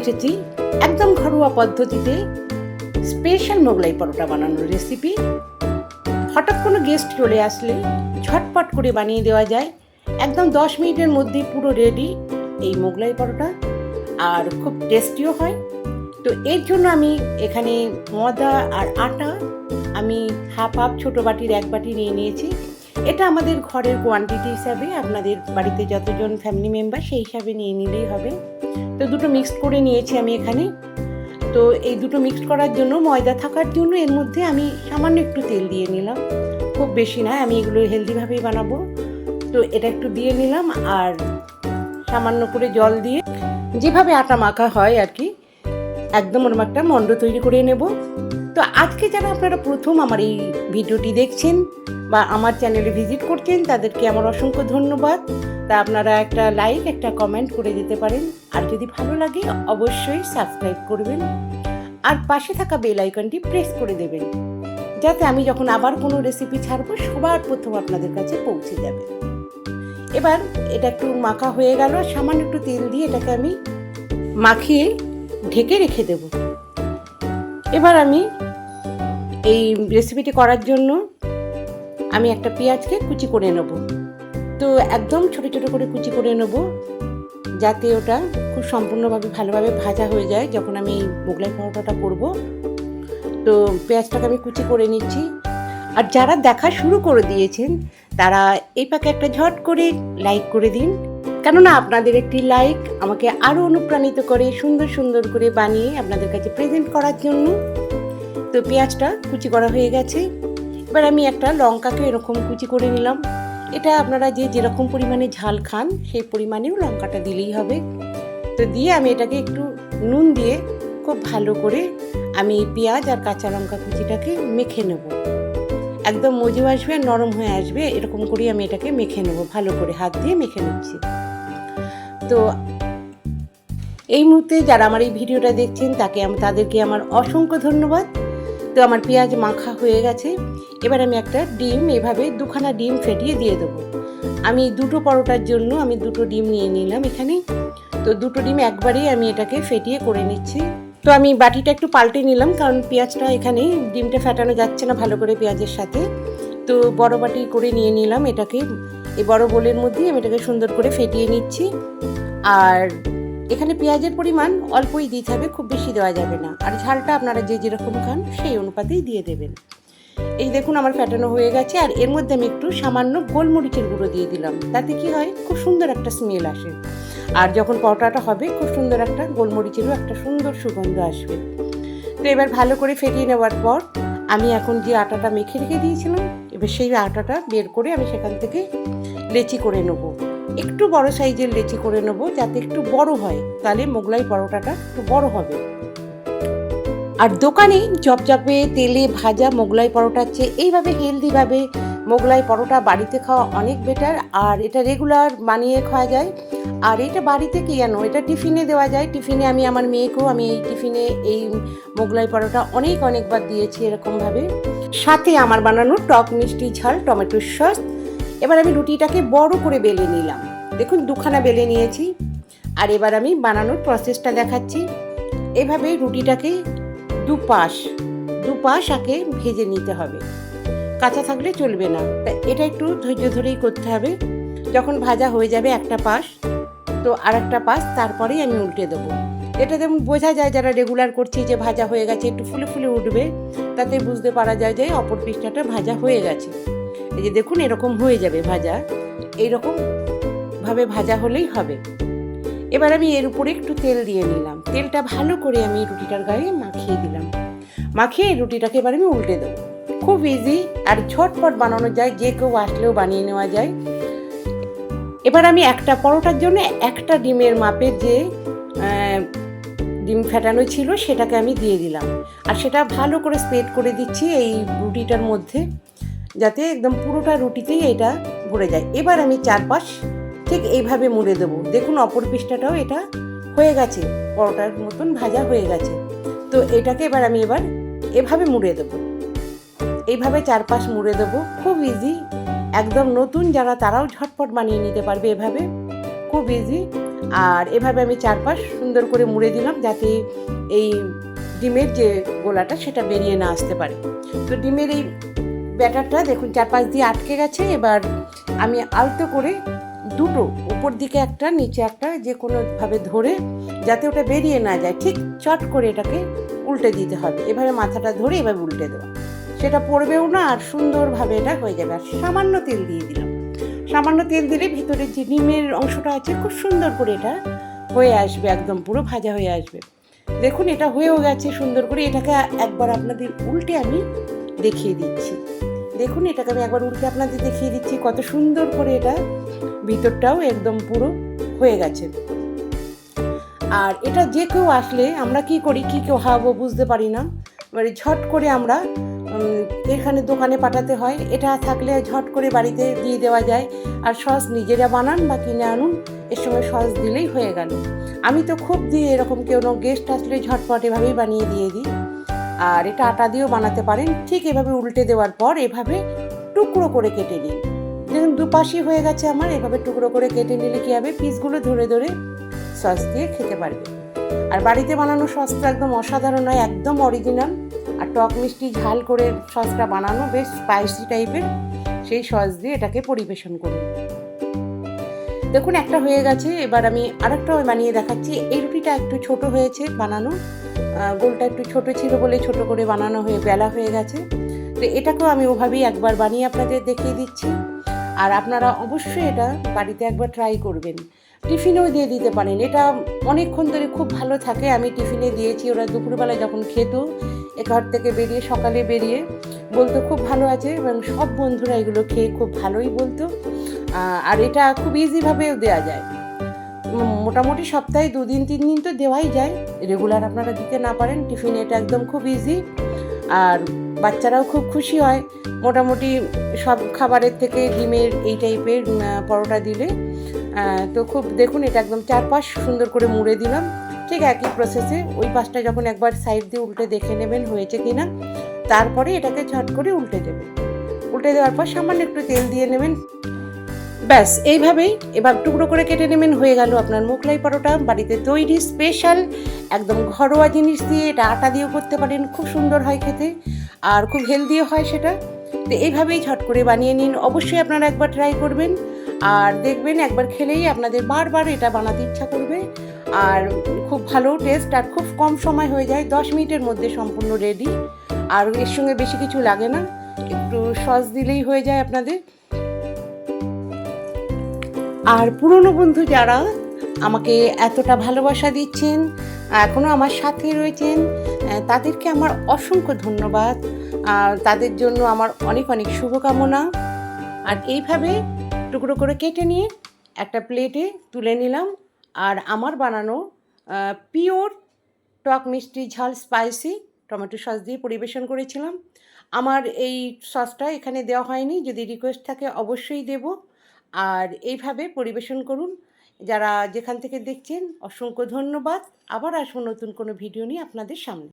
এসেছি একদম ঘরোয়া পদ্ধতিতে স্পেশাল মোগলাই পরোটা বানানোর রেসিপি হঠাৎ কোনো গেস্ট চলে আসলে ঝটপট করে বানিয়ে দেওয়া যায়। একদম দশ মিনিটের মধ্যে পুরো রেডি এই মোগলাই পরোটা। আর খুব টেস্টিও হয়। তো এর জন্য আমি এখানে ময়দা আর আটা আমি হাফ হাফ ছোটো বাটির এক বাটি নিয়ে নিয়েছি। এটা আমাদের ঘরের কোয়ান্টিটি হিসাবে, আপনাদের বাড়িতে যতজন ফ্যামিলি মেম্বার সেই হিসাবে নিয়ে নিলেই হবে। তো দুটো মিক্সড করে নিয়েছি আমি এখানে। তো এই দুটো মিক্সড করার জন্য ময়দা থাকার জন্য এর মধ্যে আমি সামান্য একটু তেল দিয়ে নিলাম। খুব বেশি না আমি এগুলো হেলদিভাবেই বানাবো। তো এটা একটু দিয়ে নিলাম আর সামান্য করে জল দিয়ে যেভাবে আটা মাখা হয় আর কি, একদম ওরম একটা মণ্ড তৈরি করে নেব। তো আজকে যারা আপনারা প্রথম আমার এই ভিডিওটি দেখছেন বা আমার চ্যানেলে ভিজিট করছেন, তাদেরকে আমার অসংখ্য ধন্যবাদ। তা আপনারা একটা লাইক একটা কমেন্ট করে দিতে পারেন। আর যদি ভালো লাগে, অবশ্যই সাবস্ক্রাইব করবেন। আর পাশে থাকা বেল আইকনটি প্রেস করে দেবেন। যাতে আমি যখন আবার কোনো রেসিপি ছাড়বো, সবার প্রথম আপনাদের কাছে পৌঁছে যাবে। এবার এটা একটু মাখা হয়ে গেল। সামান্য একটু তেল দিয়ে এটাকে আমি মাখিয়ে ঢেকে রেখে দেব। এবার আমি এই রেসিপিটি করার জন্য আমি একটা পেঁয়াজকে কুচি করে নেব। তো একদম ছোট ছোট করে কুচি করে নেব, যাতে ওটা খুব সম্পূর্ণভাবে ভালোভাবে ভাজা হয়ে যায় যখন আমি মোগলাই পরোটাটা করব। তো পেঁয়াজটাকে আমি কুচি করে নিচ্ছি। আর যারা দেখা শুরু করে দিয়েছেন, তারা এই পাকে একটা ঝট করে লাইক করে দিন। কেননা আপনাদের একটি লাইক আমাকে আরও অনুপ্রাণিত করে, সুন্দর সুন্দর করে বানিয়ে আপনাদের কাছে প্রেজেন্ট করার জন্য। তো পেঁয়াজটা কুচি করা হয়ে গেছে। এবার আমি একটা লঙ্কাকে এরকম কুচি করে নিলাম। এটা আপনারা যে যেরকম পরিমাণে ঝাল খান, সেই পরিমাণেও লঙ্কাটা দিলেই হবে। তো দিয়ে আমি এটাকে একটু নুন দিয়ে খুব ভালো করে আমি পেঁয়াজ আর কাঁচা লঙ্কা কুচিটাকে মেখে নেব। একদম মজু আসবে আর নরম হয়ে আসবে, এরকম করেই আমি এটাকে মেখে নেব। ভালো করে হাত দিয়ে মেখে নিচ্ছি। তো এই মুহূর্তে যারা আমার এই ভিডিওটা দেখছেন, তাকে আমি, তাদেরকে আমার অসংখ্য ধন্যবাদ। তো আমার পেঁয়াজ মাখা হয়ে গেছে। এবার আমি একটা ডিম, এভাবে দুখানা ডিম ফেটিয়ে দিয়ে দেবো। আমি দুটো পরোটার জন্য আমি দুটো ডিম নিয়ে নিলাম এখানে। তো দুটো ডিম একবারেই আমি এটাকে ফেটিয়ে করে নিচ্ছি। তো আমি বাটিটা একটু পাল্টে নিলাম, কারণ পেঁয়াজটা এখানে ডিমটা ফেটানো যাচ্ছে না ভালো করে পেঁয়াজের সাথে। তো বড় বাটি করে নিয়ে নিলাম এটাকে। এই বড় বোলের মধ্যেই আমি এটাকে সুন্দর করে ফেটিয়ে নিচ্ছি। আর এখানে পেঁয়াজের পরিমাণ অল্পই দিতে হবে, খুব বেশি দেওয়া যাবে না। আর ঝালটা আপনারা যে যেরকম খান, সেই অনুপাতেই দিয়ে দেবেন। এই দেখুন আমার ফ্যাটানো হয়ে গেছে, আর এর মধ্যে আমি একটু সামান্য গোলমরিচের গুঁড়ো দিয়ে দিলাম। তাতে কি হয়, খুব সুন্দর একটা স্মেল আসে। আর যখন পরোটাটা হবে, খুব সুন্দর একটা গোলমরিচেরও একটা সুন্দর সুগন্ধ আসবে। তো এবার ভালো করে ফেটিয়ে নেওয়ার পর আমি এখন যে আটাটা মেখে রেখে দিয়েছিলাম, এবার সেই আটাটা বের করে আমি সেখান থেকে লেচি করে নেব। একটু বড় সাইজের লেচি করে নেব, যাতে একটু বড় হয়। তাহলে মোগলাই পরোটাটা একটু বড় হবে। আর দোকানে জপজপে তেলে ভাজা মোগলাই পরোটার চেয়ে এইভাবে হেলদিভাবে মোগলাই পরোটা বাড়িতে খাওয়া অনেক বেটার আর এটা রেগুলার বানিয়ে খাওয়া যায়। আর এটা বাড়িতে কি জানো? এটা টিফিনে দেওয়া যায়। টিফিনে আমি আমার মেয়েকেও আমি এই টিফিনে এই মোগলাই পরোটা অনেক অনেকবার দিয়েছি এরকমভাবে। সাথে আমার বানানো টক মিষ্টি ঝাল টমেটোর সস এবার আমি রুটিটাকে বড় করে বেলে নিলাম। দেখুন, দুখানা বেলে নিয়েছি। আর এবার আমি বানানোর প্রসেসটা দেখাচ্ছি। এভাবে রুটিটাকে দুপাশ দুপাশ আগে ভেজে নিতে হবে। কাঁচা থাকলে চলবে না। তা এটা একটু ধৈর্য ধরেই করতে হবে। যখন ভাজা হয়ে যাবে একটা পাশ, তো আর একটা পাশ তারপরেই আমি উল্টে দেবো। এটা যেমন বোঝা যায় যারা রেগুলার করছি যে ভাজা হয়ে গেছে, একটু ফুলে ফুলে উঠবে, তাতে বুঝতে পারা যায় যে অপর পৃষ্ঠাটা ভাজা হয়ে গেছে। এই যে দেখুন, এরকম হয়ে যাবে ভাজা। এইরকম ভাবে ভাজা হলেই হবে। এবার আমি এর উপরে একটু তেল দিয়ে নিলাম। তেলটা ভালো করে আমি রুটিটার গায়ে মাখিয়ে দিলাম। মাখিয়ে রুটিটাকে এবার আমি উল্টে দেবো। খুব ইজি আর ঝটপট বানানো যায়, যে কেউ আসলেও বানিয়ে নেওয়া যায়। এবার আমি একটা পরোটার জন্য একটা ডিমের মাপের যে ডিম ফেটানো ছিল, সেটাকে আমি দিয়ে দিলাম। আর সেটা ভালো করে স্প্রেড করে দিচ্ছি এই রুটিটার মধ্যে। যাতে একদম পুরোটা রুটিতেই এটা ভরে যায়। এবার আমি চারপাশ ঠিক এইভাবে মুড়ে দেবো। দেখুন অপর পৃষ্ঠাটাও এটা হয়ে গেছে, পরোটার মতন ভাজা হয়ে গেছে। তো এটাকে এবার আমি এবার এভাবে মুড়ে দেবো। এইভাবে চারপাশ মুড়ে দেবো। খুব ইজি একদম নতুন যারা তারাও ঝটপট বানিয়ে নিতে পারবে এভাবে। খুব ইজি আর এভাবে আমি চারপাশ সুন্দর করে মুড়ে দিলাম যাতে এই ডিমের যে গোলাটা সেটা বেরিয়ে না আসতে পারে। তো ডিমের এই ব্যাটারটা দেখুন, চারপাশ দিয়ে আটকে গেছে। এবার আমি আলতো করে দুটো উপর দিকে একটা, নিচে একটা, যে কোনোভাবে ধরে যাতে ওটা বেরিয়ে না যায়। ঠিক চট করে এটাকে উল্টে দিতে হবে। এভাবে মাথাটা ধরে এভাবে উল্টে দেওয়া সেটা পড়বেও না আর সুন্দরভাবে এটা হয়ে যাবে। আর সামান্য তেল দিয়ে দিলাম। সামান্য তেল দিলে ভিতরে যে ডিমের অংশটা আছে, খুব সুন্দর করে এটা হয়ে আসবে, একদম পুরো ভাজা হয়ে আসবে। দেখুন, এটা হয়েও গেছে সুন্দর করে। এটাকে একবার আপনাদের উল্টে আমি দেখিয়ে দিচ্ছি। দেখুন, এটাকে আমি একবার উল্টে আপনাদের দেখিয়ে দিচ্ছি, কত সুন্দর করে এটা ভিতরটাও একদম পুরো হয়ে গেছে। আর এটা যে কেউ আসলে আমরা কি করি, কি কেউ খাওয়াবো বুঝতে পারি না। এবারে ঝট করে আমরা এখানে দোকানে পাঠাতে হয়, এটা থাকলে ঝট করে বাড়িতে দিয়ে দেওয়া যায়। আর সস নিজেরা বানান বা কিনে আনুন, এর সময় সস দিলেই হয়ে গেল। আমি তো খুব দিয়ে এরকম কেউ গেস্ট আসলে ঝটপট এভাবেই বানিয়ে দিয়ে দিই। আর এটা আটা দিয়েও বানাতে পারেন। ঠিক এভাবে উল্টে দেওয়ার পর এভাবে টুকরো করে কেটে নিন। দেখুন, দুপাশই হয়ে গেছে আমার। এভাবে টুকরো করে কেটে নিলে কী হবে? পিসগুলো ধরে ধরে সস দিয়ে খেতে পারবে। আর বাড়িতে বানানো সসটা একদম অসাধারণ হয় একদম অরিজিনাল আর টক মিষ্টি ঝাল করে সসটা বানানো বেশ স্পাইসি টাইপের সেই সস দিয়ে এটাকে পরিবেশন করুন। দেখুন, একটা হয়ে গেছে। এবার আমি আরেকটা বানিয়ে দেখাচ্ছি। এই রুটিটা একটু ছোট হয়েছে বানানো গোলটা একটু ছোট ছিল বলে ছোট করে বানানো হয়ে বেলা হয়ে গেছে। তো এটাকেও আমি ওভাবেই একবার বানিয়ে আপনাদের দেখিয়ে দিচ্ছি। আর আপনারা অবশ্যই এটা বাড়িতে একবার ট্রাই করবেন। টিফিনেও দিয়ে দিতে পারেন। এটা অনেকক্ষণ ধরে খুব ভালো থাকে। আমি টিফিনে দিয়েছি, ওরা দুপুরবেলায় যখন খেত ঘর থেকে বেরিয়ে, সকালে বেরিয়ে বলতো খুব ভালো আছে এবং সব বন্ধুরা এগুলো খেয়ে খুব ভালোই বলতো। আর এটা খুব ইজিভাবেও দেওয়া যায়। মোটামুটি সপ্তাহে দুদিন তিন দিন তো দেওয়াই যায়। রেগুলার আপনারা দিতে না পারেন, টিফিনে এটা একদম খুব ইজি আর বাচ্চারাও খুব খুশি হয়। মোটামুটি সব খাবারের থেকে ডিমের এই টাইপের পরোটা দিলে তো খুব দেখুন এটা একদম চারপাশ সুন্দর করে মুড়ে দিলাম। ঠিক একই প্রসেসে ওই পাশটা যখন একবার সাইড দিয়ে উল্টে দেখে নেবেন হয়েছে কি না তারপরে এটাকে ঝট করে উল্টে দেবেন। উল্টে দেওয়ার পর সামান্য একটু তেল দিয়ে নেবেন। ব্যাস, এইভাবেই এবার টুকরো করে কেটে নেবেন, হয়ে গেল আপনার মোগলাই পরোটা। বাড়িতে তৈরি স্পেশাল একদম ঘরোয়া জিনিস দিয়ে এটা আটা দিয়েও করতে পারেন, খুব সুন্দর হয় খেতে আর খুব হেলদিও হয় সেটা। তো এইভাবেই ঝট করে বানিয়ে নিন, অবশ্যই আপনারা একবার ট্রাই করবেন। আর দেখবেন একবার খেলেই আপনাদের বারবার এটা বানাতে ইচ্ছা করবে। আর খুব ভালো টেস্ট আর খুব কম সময় হয়ে যায়, দশ মিনিটের মধ্যে সম্পূর্ণ রেডি আর এর সঙ্গে বেশি কিছু লাগে না, একটু সস দিলেই হয়ে যায় আপনাদের। আর পুরনো বন্ধু যারা আমাকে এতটা ভালোবাসা দিচ্ছেন এখনও আমার সাথে রয়েছেন তাদেরকে আমার অসংখ্য ধন্যবাদ। আর তাদের জন্য আমার অনেক অনেক শুভকামনা। আর এইভাবে টুকরো করে কেটে নিয়ে একটা প্লেটে তুলে নিলাম। আর আমার বানানো পিওর টক মিষ্টি ঝাল স্পাইসি টমেটো সস দিয়ে পরিবেশন করেছিলাম। আমার এই সসটা এখানে দেওয়া হয়নি। যদি রিকোয়েস্ট থাকে অবশ্যই দেব। আর এইভাবে পরিবেশন করুন। যারা যেখান থেকে দেখছেন, অসংখ্য ধন্যবাদ। আবার আসব নতুন কোনো ভিডিও নিয়ে আপনাদের সামনে।